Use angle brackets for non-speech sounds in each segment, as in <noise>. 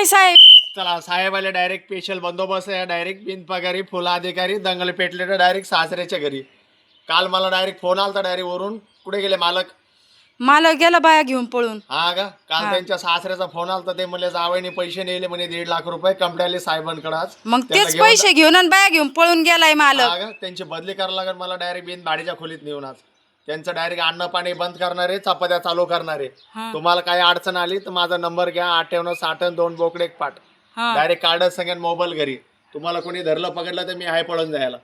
काय साहेब. चला साहेब आले डायरेक्ट स्पेशल बंदोबस्त आहे. डायरेक्ट बिनपगारी फुला अधिकारी दंगल पेटले तर डायरेक्ट सासऱ्याच्या घरी. काल मला डायरेक्ट फोन आलता डायरेक्ट वरून. कुठे गेले मालक? मला गेला बाया घेऊन पळून. हा का? काल त्यांच्या सासऱ्याचा फोन आलता. ते म्हणले जावईने पैसे नेले म्हणे दीड लाख रुपये कंपनी साहेबांकडे आज. मग तेच घेऊन पैसे घेऊन आणि बाया घेऊन पळून गेलाय मालक. हा का? त्यांची बदली करायला लागेल मला डायरेक्ट बिन भाडीच्या खोलीत नेऊन आज. त्यांचं डायरेक्ट अन्न पाणी बंद करणारे चपात्या चालू करणारे. हा. तुम्हाला काही अडचण आली तर माझा नंबर घ्या अठ्ठ्याण्णव साठन दोन बोकडे एक पाठ. हा. डायरेक्ट कार्ड सांगेन मोबाईल घरी. तुम्हाला कोणी धरलं पकडलं तर मी आहे पळून जायला.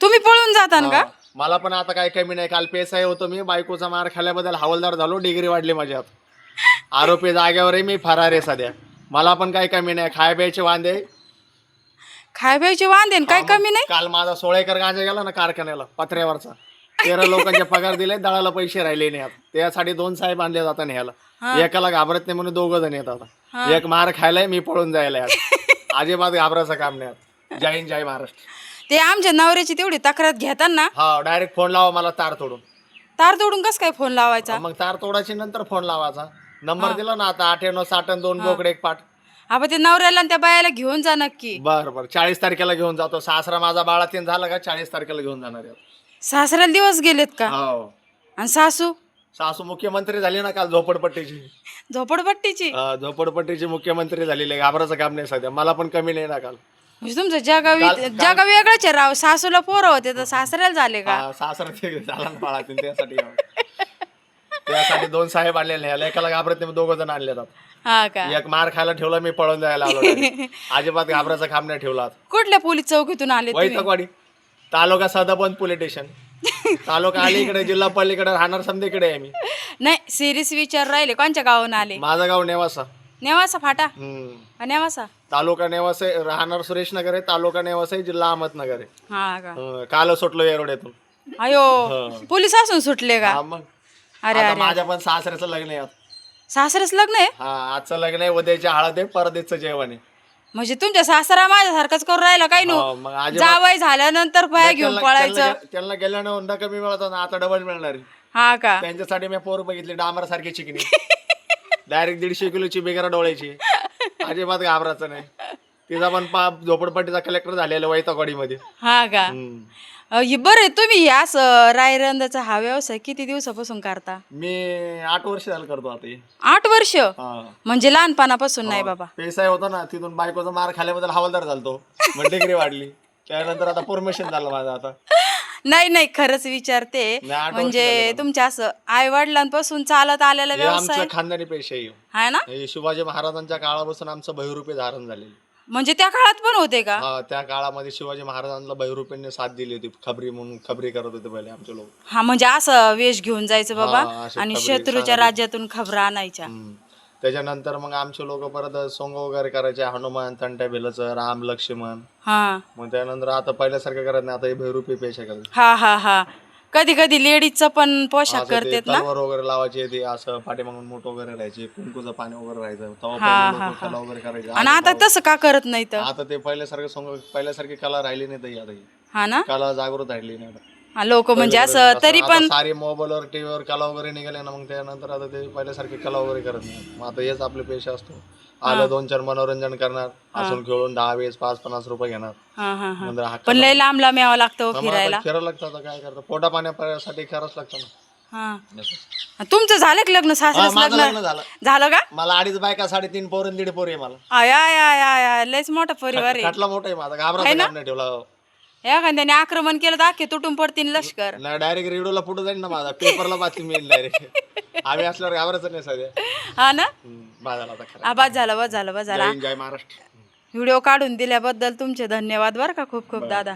तुम्ही पळून जाता का? हा. मला पण आता काही कमी नाही. काल पेसाय होतो मी बायकोचा मार खाल्याबद्दल हवालदार झालो डिग्री वाढली माझ्यात. आरोपी जागेवर आहे मी फरार आहे सध्या. मला पण काही कमी नाही. खाय प्यायचे वांदे. खाय प्यायचे वांदेन काय कमी नाही? काल माझा सोळा एकर गांजा गेला ना कारखान्याला पत्र्यावरचा. तेरा लोकांचे पगार दिले दळाला पैसे राहिले नाही आता. त्यासाठी दोन साहेब आणले जातात न्यायला एकाला घाबरत नाही म्हणून दोघं जण येतात एक मार खायलाय मी पळून जायला <laughs> अजिबात घाबरायचं काम नाही आता. जय हिंद जय महाराष्ट्र. ते आमच्या नवऱ्याची तेवढी तक्रार घेतात ना हा डायरेक्ट फोन लावा मला तार तोडून. तार तोडून कस काय फोन लावायचा? मग तार तोडायची नंतर फोन लावायचा. नंबर दिला ना आता अठ्ठ्याण्णव साठन दोन बोकडे एक पाठ. आपण ते नवऱ्याला आणि त्या बायाला घेऊन जा नक्की. बर बर. चाळीस तारखेला घेऊन जातो. सासरा माझा बाळा तीन झाला का चाळीस तारखेला घेऊन जाणार आहे. सासऱ्याला दिवस गेलेत का? हो आणि सासू? सासू मुख्यमंत्री झाली ना काल झोपडपट्टीची. झोपडपट्टीची? अं, झोपडपट्टीचे मुख्यमंत्री झालेले घाबराचं काम नाही सध्या. मला पण कमी नाही ना काल. म्हणजे तुमचं जगा जगा वेगळंच आहे राव. सासूला पोरं होते तर सासऱ्याला झाले का? हा, सासरा ते झाला ना बाळातीन त्यासाठी. त्यासाठी दोन साहेब आणलेले नाही. एकाला घाबरत नाही दोघं जण आणले हा का? एक मार खायला ठेवला मी पळून जायला आलो direct. <laughs> अजिबात घाबराचं काम नाही ठेवला कुठल्या पोलीस चौकीतून आले तुम्ही? वैतकवाडी तालुका सदाबंद पोलीस स्टेशन. तालुका <laughs> अलीकडे जिल्हा पल्लीकडे राहणार समधीकडे आहे मी. नाही सिरियस विचार राहिले कोणच्या गावून आले? माझं गाव नेवासा. नेवासा फाटा? हम्म. नेवासा? तालुका नेवासा आहे, राहणार सुरेश नगर आहे तालुका नेवासा आहे जिल्हा अहमदनगर आहे. हा का? हं, काल सुटलो येरोड्यातून अयो पोलीस असून सुटले का? हा मग. अरे आता माझ्या पण सासऱ्याचं लग्न आहे आज. सासरेच लग्न आहे? हा आजचं लग्न आहे उद्याची हळद आहे परदेचं जेवण आहे. म्हणजे तुमच्या सासरा माझ्यासारखंच करून राहिला काय नो? हो, मग जावय झाल्यानंतर पाया घेऊन त्यांना- पळायचं. त्यांना त्यांना गेल्यानं हुंडा कमी मिळत होता आता डबल मिळणार आहे. हा का? त्यांच्यासाठी मी पोर बघितली डांबर सारखी चिकनी. डायरेक्ट <laughs> दीडशे किलोची बिगर डोळ्याची. अजिबात घाबरायचं नाही. तिचा पण पाप झोपडपट्टीचा कलेक्टर झालेला वैतकवाडीमध्ये हा का? हम्म. अ, हे बरं आहे, तुम्ही या असं रायरंदाचा हा व्यवसाय किती दिवसापासून करता? मी आठ वर्ष झालं करतो आता हे. आठ वर्ष? हा. म्हणजे लहानपणापासून नाही बाबा. पेसाय होता ना तिथून बायकोचा मार खाल्याबद्दल हवालदार झालतो. मग डिग्री वाढली. त्यानंतर आता परमिशन झालं माझं आता. नाही नाही खरंच विचारते. नाही, आठ वर्ष म्हणजे तुमच्या असं आई वडिलांपासून चालत आलेला हे व्यवसाय? आमचं खानदानी पेशा आहे. आहे ना? हे शिवाजी महाराजांच्या काळापासून आमचं बहुरूपी धारण झालेलं म्हणजे त्या काळात पण होते का? हा त्या काळामध्ये शिवाजी महाराजांना बहुरूपीने साथ दिली होती खबरी म्हणून खबरी करत होते पहिले आमचे लोक. हा म्हणजे असं वेश घेऊन जायचं बाबा आणि खबरी शत्रूच्या राज्यातून खबर आणायच्या. हम्म. त्याच्यानंतर मग आमचे लोक परत सोंग वगैरे करायचे हनुमान तंट्या बेलचं राम लक्ष्मण. हा. मग त्यानंतर आता पहिल्यासारखं करत नाही आता हे बहुरूपी पेशा करतात. हा हा हा. कधी कधी लेडीजचं पण पोशाख असं ते करतात ना तलवार वगैरे लावायचे ते असं पाठीमागून मोठ वगैरे राहायचे कुंकूचं पाणी वगैरे राहायचं लोकं कला वगैरे करायचे आणि आता तसं का करत नाही तर आता ते पहिल्यासारखं सोंग पहिल्यासारखी कला राहिली नाही ताई आता ही. हा ना कला जागृत राहिली नाही आता. लोक म्हणजे असं तरी पण सारे मोबाईलवर टीव्हीवर कला वगैरे निघाले ना मग त्यानंतर आता ते पहिल्यासारखी कला वगैरे करत नाही. मग आता हेच आपले पेशा असतो. आलं दोन चार मनोरंजन करणार हसून खेळून दहा वीस पाच पन्नास रुपये घेणार. पण लय लांब लांब यावं लागतं हो फिरायला. फिरायला लागतं आता काय करतं? पोटा पाण्यासाठी करावंच लागतं ना. तुमचं झालं का लग्न? सासऱ्याच लग्न झालं. झालं का? मला अडीच बायका साडेतीन पोर दीड पोर आहे मला. आय आय आय आय लयच मोठा परिवार आहे. मोठा आहे माझा. नाही ठेवला. एखाद्याने आक्रमण केलं तर अख्खे तुटून पडतील लष्कर. डायरेक्ट रेडिओला फुटू जाईल ना माझा. पेपरला बातमी येईल डायरेक्ट आम्ही असल्यावर घाबरायचं नाही सध्या. हा ना? आता खरं. हा, बस झालं बस झालं बस झालं. जय हिंद, जय महाराष्ट्र. व्हिडिओ काढून दिल्याबद्दल तुमचे धन्यवाद बरं का खूप खूप दादा.